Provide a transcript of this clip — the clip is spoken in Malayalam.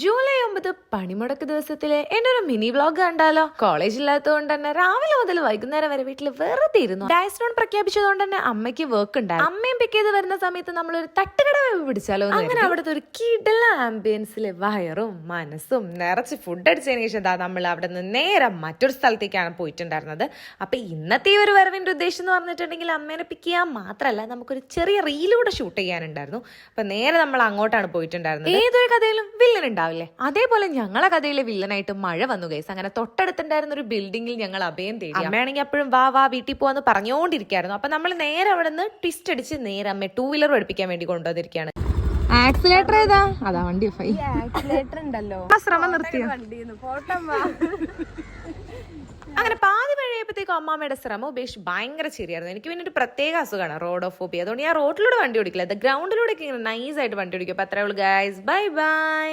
ജൂലൈ ഒമ്പത് പണിമുടക്ക് ദിവസത്തിലെ എന്റെ ഒരു മിനി വ്ലോഗ് കണ്ടാലോ? കോളേജ് ഇല്ലാത്തതുകൊണ്ട് തന്നെ രാവിലെ മുതൽ വൈകുന്നേരം വരെ വീട്ടിൽ വെറുതെ ഇരുന്നു. ഡയസ്റ്റോൺ പ്രഖ്യാപിച്ചതുകൊണ്ട് തന്നെ അമ്മയ്ക്ക് വർക്ക് ഉണ്ടായിരുന്നു. അമ്മയും പിക്ക് ചെയ്ത് വരുന്ന സമയത്ത് നമ്മളൊരു തട്ടുകട വൈബ് പിടിച്ചാലോ അങ്ങനെ അവിടുത്തെ ഒരു കിടല ആംബിയൻസിൽ വയറും മനസ്സും നിറച്ച് ഫുഡ് അടിച്ചതിന് ശേഷം ദാ നമ്മൾ അവിടെ നിന്ന് നേരെ മറ്റൊരു സ്ഥലത്തേക്കാണ് പോയിട്ടുണ്ടായിരുന്നത്. അപ്പൊ ഇന്നത്തെ ഈ ഒരു വരവിന്റെ ഉദ്ദേശം എന്ന് പറഞ്ഞിട്ടുണ്ടെങ്കിൽ അമ്മേനെ പിക്ക് ചെയ്യാൻ മാത്രല്ല നമുക്കൊരു ചെറിയ റീലൂടെ ഷൂട്ട് ചെയ്യാനുണ്ടായിരുന്നു. അപ്പൊ നേരെ നമ്മൾ അങ്ങോട്ടാണ് പോയിട്ടുണ്ടായിരുന്നത്. ഏതൊരു കഥയിലും വില്ലൻ ഉണ്ടാവില്ലേ? അതേപോലെ ഞങ്ങളെ കഥയിലെ വില്ലനായിട്ട് മഴ വന്നു ഗൈസ് അങ്ങനെ തൊട്ടടുത്തുണ്ടായിരുന്ന ഒരു ബിൽഡിംഗിൽ ഞങ്ങൾ അഭയം തേടി. അമ്മയാണെങ്കിൽ അപ്പോഴും വാ വാ വീട്ടിൽ പോവാന്ന് പറഞ്ഞുകൊണ്ടിരിക്കുകയായിരുന്നു അപ്പൊ നമ്മൾ നേരെ അവിടെ നിന്ന് ട്വിസ്റ്റ് അടിച്ച് നേരെ അമ്മ ടൂ വീലർ പഠിപ്പിക്കാൻ വേണ്ടി കൊണ്ടുവന്നിരിക്കുകയാണ്. ആക്സിലേറ്റർ ഏതാ? അതാ വണ്ടി ഫൈ ആക്സിലേറ്റർ ഉണ്ടല്ലോ. ശ്രമം നിർത്തിയോ? അങ്ങനെ പാതി വഴിയപ്പോഴത്തേക്കും അമ്മാമ്മയുടെ ശ്രമം ഉപേക്ഷിച്ച് ഭയങ്കര ചെറിയായിരുന്നു എനിക്ക് പിന്നെ ഒരു പ്രത്യേക അസുഖമാണ് റോഡ് ഓഫ് ഫോബി അതുകൊണ്ട് ഞാൻ റോഡിലൂടെ വണ്ടി ഓടിക്കില്ല. ഗ്രൗണ്ടിലൂടെ ഗ്രൗണ്ടിലൂടെ ഇങ്ങനെ നൈസ് ആയിട്ട് വണ്ടി ഓടിക്കും. അപ്പൊ അത്രേ ഉള്ളൂ ഗൈസ് ബൈ ബൈ